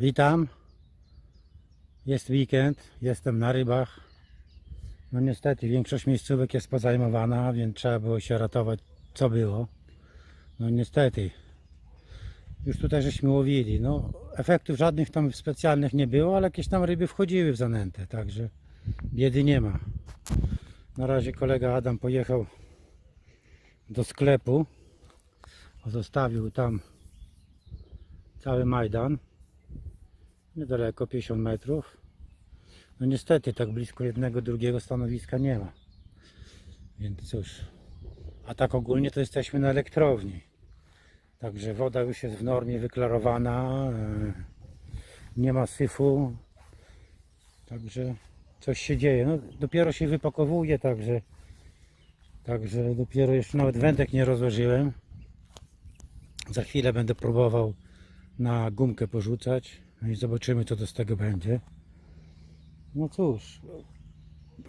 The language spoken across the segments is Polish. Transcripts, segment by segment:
Witam. Jest weekend, jestem na rybach. No niestety większość miejscówek jest pozajmowana, więc trzeba było się ratować co było. No niestety. Już tutaj żeśmy łowili. No efektów żadnych tam specjalnych nie było, ale jakieś tam ryby wchodziły w zanętę, także biedy nie ma. Na razie kolega Adam pojechał do sklepu. Zostawił tam cały Majdan. Niedaleko 50 metrów. No niestety tak blisko jednego, drugiego stanowiska nie ma. Więc cóż. A tak ogólnie to jesteśmy na elektrowni. Także woda już jest w normie wyklarowana. e, Nie ma syfu. Także coś się dzieje. No, dopiero się wypakowuje, także Także dopiero jeszcze nawet wędek nie rozłożyłem. Za chwilę będę próbował na gumkę porzucać no i zobaczymy co to z tego będzie. No cóż,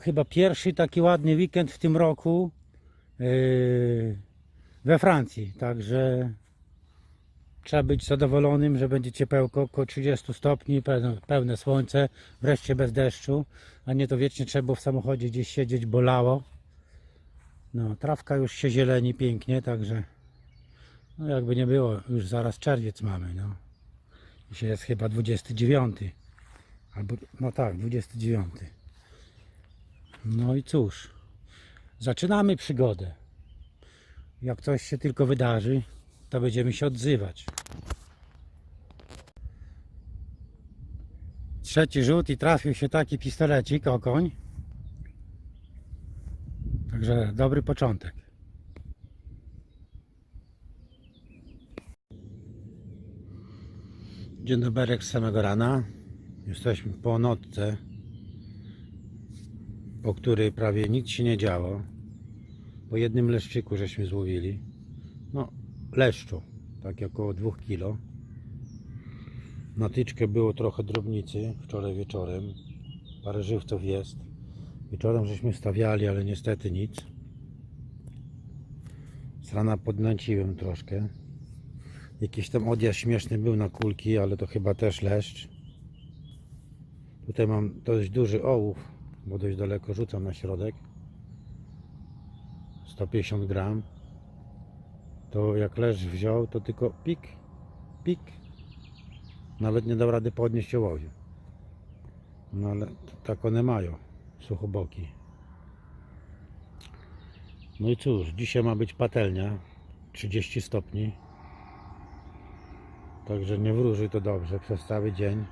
chyba pierwszy taki ładny weekend w tym roku yy, we Francji, także trzeba być zadowolonym, że będzie ciepełko, około 30 stopni, pełne, pełne słońce, wreszcie bez deszczu, a nie to wiecznie trzeba było w samochodzie gdzieś siedzieć, bolało. No, trawka już się zieleni pięknie, także no jakby nie było, już zaraz czerwiec mamy, no. Dzisiaj jest chyba 29. Albo, no tak, 29. No i cóż, zaczynamy przygodę. Jak coś się tylko wydarzy, to będziemy się odzywać. Trzeci rzut i trafił się taki pistolecik, okoń. Także dobry początek. Dzień dobry z samego rana. Jesteśmy po nocce, po której prawie nic się nie działo. Po jednym leszczyku żeśmy złowili. No, leszczu, tak około 2 kg. Na tyczkę było trochę drobnicy wczoraj wieczorem. Parę żywców jest. Wieczorem żeśmy stawiali, ale niestety nic. Z rana podnęciłem troszkę. Jakiś tam odjazd śmieszny był na kulki, ale to chyba też leszcz. Tutaj mam dość duży ołów, bo dość daleko rzucam na środek. 150 gram. To jak leszcz wziął, to tylko pik, pik. Nawet nie dał rady podnieść ołowiu. No ale tak one mają suchoboki. No i cóż, dzisiaj ma być patelnia 30 stopni. Także nie wróży to dobrze przez cały dzień.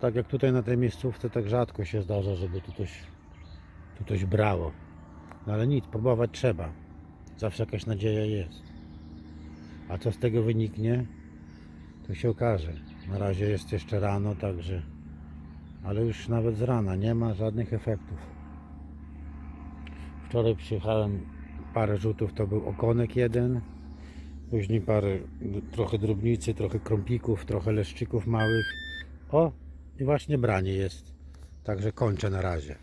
Tak jak tutaj na tej miejscówce, tak rzadko się zdarza, żeby tu coś, tu coś brało. No ale nic, próbować trzeba. Zawsze jakaś nadzieja jest. A co z tego wyniknie, to się okaże. Na razie jest jeszcze rano, także ale już nawet z rana nie ma żadnych efektów. Wczoraj przyjechałem parę rzutów, to był okonek jeden, później parę, trochę drobnicy, trochę krąpików, trochę leszczyków małych. O, i właśnie branie jest. Także kończę na razie.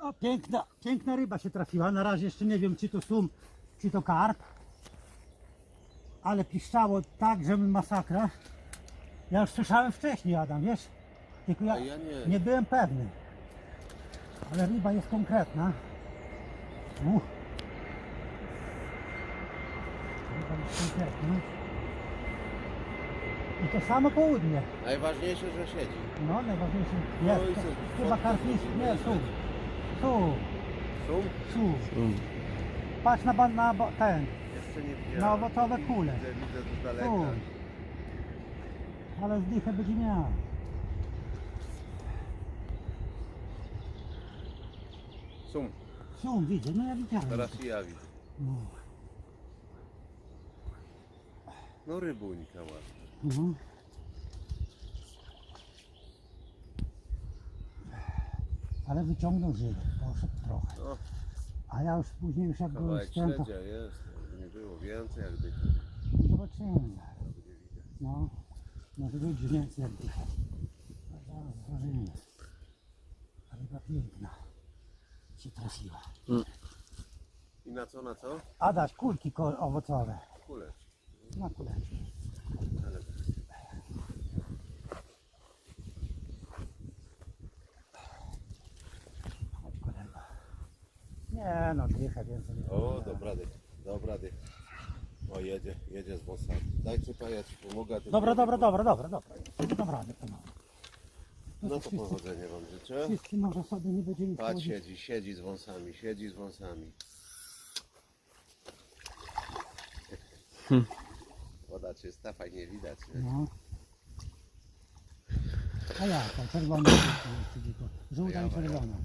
O, piękna, piękna ryba się trafiła. Na razie jeszcze nie wiem, czy to sum, czy to karp. Ale piszczało tak, że masakra. Ja już słyszałem wcześniej, Adam, wiesz? Tylko ja, ja nie. nie byłem pewny. Ale ryba jest konkretna. Uch. I to samo południe. Najważniejsze, że siedzi. No, najważniejsze No jest. co, Chyba karpiński. Nie, tu. Tu. Szum? Tu. Patrz na, ban- na bo- ten. Jeszcze nie widziałem. Na owocowe kule. Widzę, widzę to z daleka. Tu. Ale zdychę będzie miał. Szum. Są, widzę, no ja widziałem. Teraz i ja widzę. No. No rybuńka ładna. Mhm. Ale wyciągnął żyły, poszedł trochę. No, A ja już później już jak byłem kawałek wstępem, śledzia jest. Jakby nie było więcej, jak dycha. zobaczymy. Widać. No, może być więcej jak Zaraz zobaczymy. Ryba piękna się trafiła. I na co, na co? Adaś, kulki ko- owocowe. Kuleczki. No akurat. Nie no, dycha więcej. nie O, dobra dy, dobra dy. O, jedzie, jedzie z bossa. Daj cypa, ja ci pomogę. ty Dobra, dobra, dobra, dobra, dobra. Dobra. No to wszyscy, powodzenia wam życzę. wszyscy może sobie nie Patrz, siedzi, siedzi z wąsami, siedzi z wąsami. Hm. Woda czysta, fajnie widać. Nie? No. A jaka? Czerwona jest tylko. Żółta i czerwona.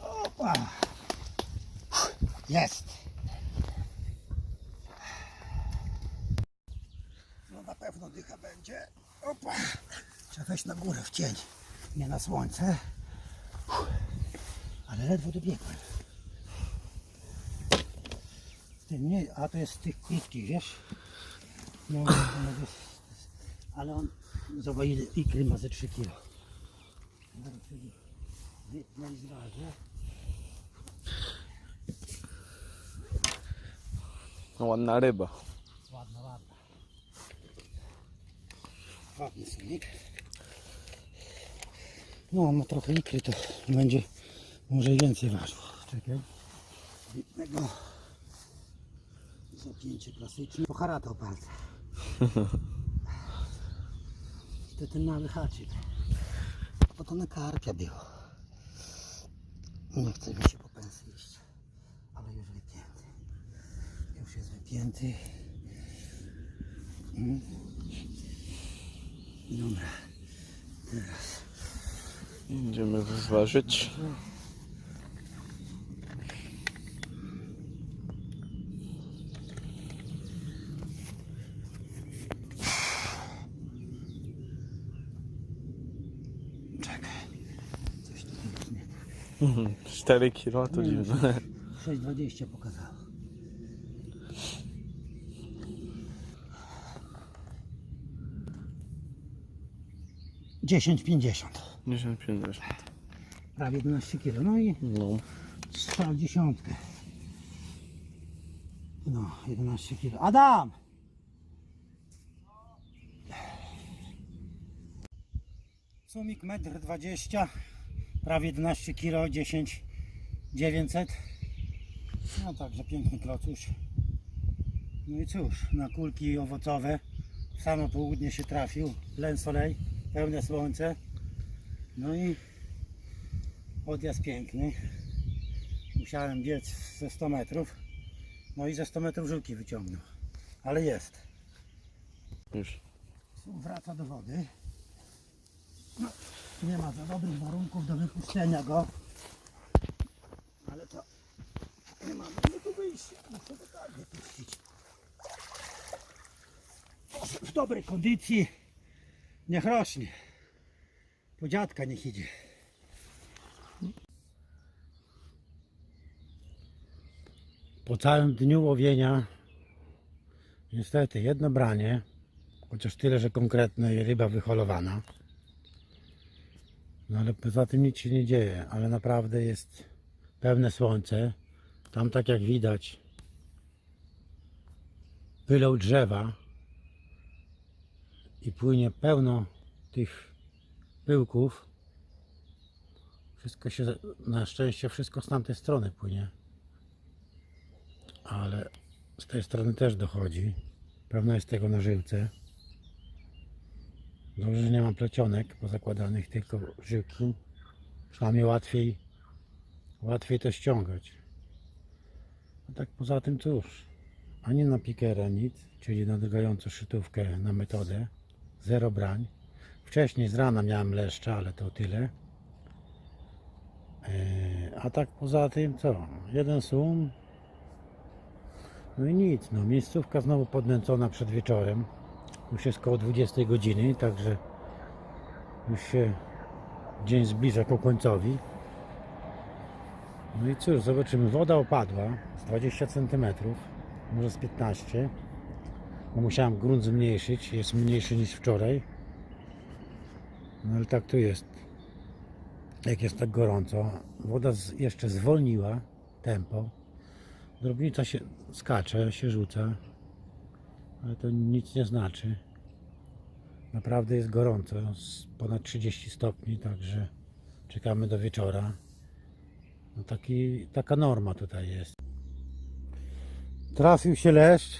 Opa! Jest! No na pewno dycha będzie. Opa! Trzeba wejść na górę w cień. Nie na słońce. Ale ledwo dobiegłem. Ten nie, a to jest z tych krótkich, wiesz? No, no, no, ale on, zobacz ile ikry ma ze 3 kilo. Zaraz sobie Wytnę i. No, ładna ryba. Ładna, ładna. Ładny sumik. No, on ma trochę ikry, to będzie może więcej ważył. Czekaj. Wytnę go. Zapięcie klasyczne. Poharatał palce. To ten mały haczyk. Bo to na karpia było. Nie chce mi się po pensji iść. Ale już wypięty. Już jest wypięty. Mm. Dobra. Teraz. Idziemy zważyć. Czekaj. Coś tu jest nie tak. 4 kilo to Nie, dziwne. 6,20 pokazało. Dziesięć pięćdziesiąt. 10,50. Prawie 11 kg. No i No. strzał dziesiątkę. No, 11 kg. Adam! Sumik 1,20 m, prawie 11 kg, 10 900. No także piękny klocuś. No i cóż, na kulki owocowe w samo południe się trafił. Len Soleil, pełne słońce. No i odjazd piękny. Musiałem biec ze 100 metrów. No i ze 100 metrów żółki wyciągnął. Ale jest. Już. Wraca do wody. No, nie ma za dobrych warunków do wypuszczenia go. Ale to nie ma innego wyjścia. Muszę go tak wypuścić. W dobrej kondycji. Niech rośnie. Po dziadka niech idzie. Po całym dniu łowienia niestety jedno branie, chociaż tyle, że konkretne ryba wyholowana. No ale poza tym nic się nie dzieje, ale naprawdę jest pełne słońce. Tam tak jak widać pylą drzewa i płynie pełno tych pyłków. Wszystko się, na szczęście wszystko z tamtej strony płynie. Ale z tej strony też dochodzi. Pełno jest tego na żyłce. Dobrze, że nie mam plecionek pozakładanych, tylko żyłki. Przynajmniej łatwiej, łatwiej to ściągać. A tak poza tym cóż, ani na pikera nic, czyli na drgającą szytówkę na metodę. Zero brań. Wcześniej z rana miałem leszcza, ale to tyle. Eee, A tak poza tym co? Jeden sum. No i nic, no miejscówka znowu podnęcona przed wieczorem. Już jest koło 20 godziny, także już się dzień zbliża ku końcowi. No i cóż, zobaczymy. Woda opadła z 20 cm, może z 15 bo musiałem grunt zmniejszyć, jest mniejszy niż wczoraj. No ale tak to jest. Jak jest tak gorąco. Woda z, jeszcze zwolniła tempo. Drobnica się skacze, się rzuca, ale to nic nie znaczy. Naprawdę jest gorąco, ponad 30 stopni, także czekamy do wieczora. No taki, taka norma tutaj jest. Trafił się leszcz.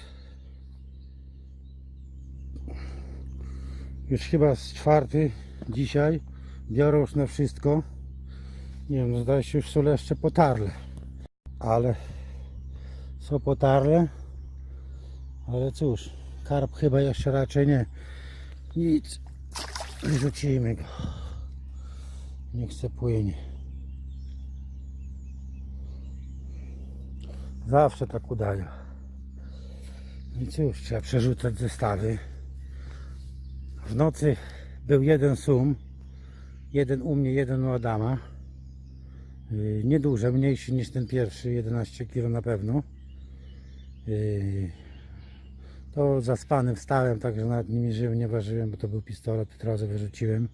Już chyba z czwarty dzisiaj. Biorą już na wszystko. Nie wiem, no zdaje się już są leszcze potarle. Ale są potarle. Ale cóż, karp chyba jeszcze raczej nie. Nic. Wyrzucimy go. Niech se płynie. Zawsze tak udaje. No I cóż, trzeba przerzucać zestawy. W nocy był jeden sum. Jeden u mnie, jeden u Adama. Yy, Nieduże, mniejszy niż ten pierwszy, 11 kg na pewno. To zaspany wstałem, także nawet nie mierzyłem, nie ważyłem, bo to był pistolet, od razu wyrzuciłem.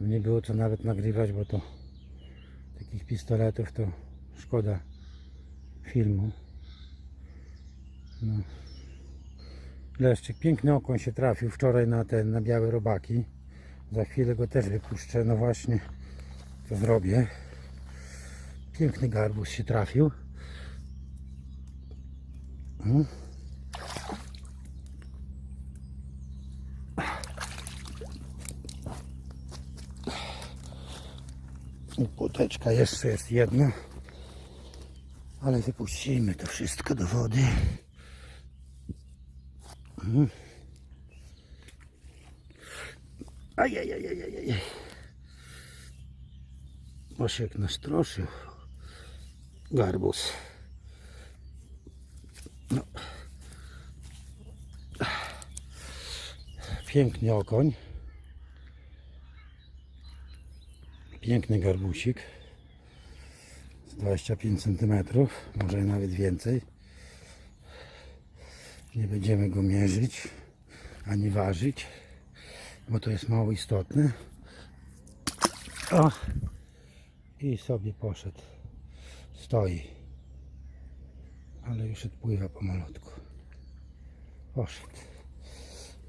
Nie było co nawet nagrywać, bo to takich pistoletów to szkoda filmu. No. Leszczyk, piękny okon się trafił wczoraj na ten, na białe robaki. Za chwilę go też wypuszczę, no właśnie to zrobię. Piękny garbus się trafił. Mm. I Płoteczka jeszcze jest jedna. Ale wypuścimy to wszystko do wody. Mhm. Ajajajajajaj. Osiek nastroszył. Garbus. No. Piękny okoń. Piękny garbusik. Z 25 cm, może nawet więcej. Nie będziemy go mierzyć ani ważyć, bo to jest mało istotne. O! I sobie poszedł. Stoi. Ale już odpływa pomalutku. Poszedł.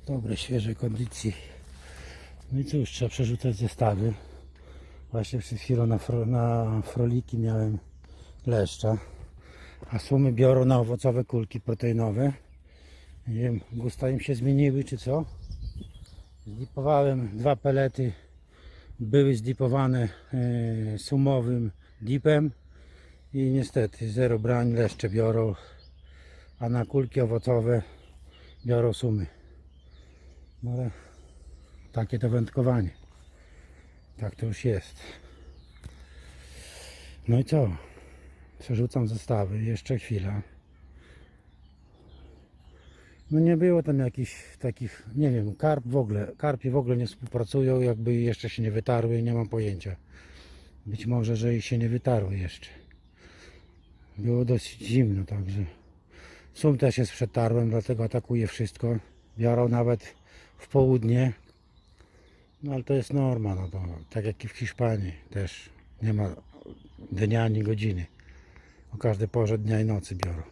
Dobre, świeżej kondycji. No i cóż, trzeba przerzucać zestawy. Właśnie przed chwilą na, fro, na froliki miałem leszcza. A sumy biorą na owocowe kulki proteinowe. Nie wiem, gusta im się zmieniły czy co. Zdipowałem dwa pelety. Były zdipowane e, sumowym dipem. I niestety zero brań leszcze biorą. A na kulki owocowe biorą sumy. No ale takie to wędkowanie. Tak to już jest. No i co? Przerzucam zestawy. Jeszcze chwila. No nie było tam jakichś takich, nie wiem, karp w ogóle, karpie w ogóle nie współpracują, jakby jeszcze się nie wytarły, nie mam pojęcia. Być może, że ich się nie wytarły jeszcze. Było dosyć zimno, także sum też jest przetarłem, dlatego atakuje wszystko. Biorą nawet w południe, no ale to jest norma, no to tak jak i w Hiszpanii też nie ma dnia ani godziny. O każdej porze dnia i nocy biorą.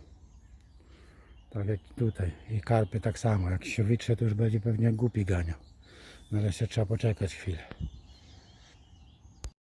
Tak jak i tutaj. I karpy tak samo. Jak się wytrze, to już będzie pewnie głupi ganiał. No ale trzeba poczekać chwilę.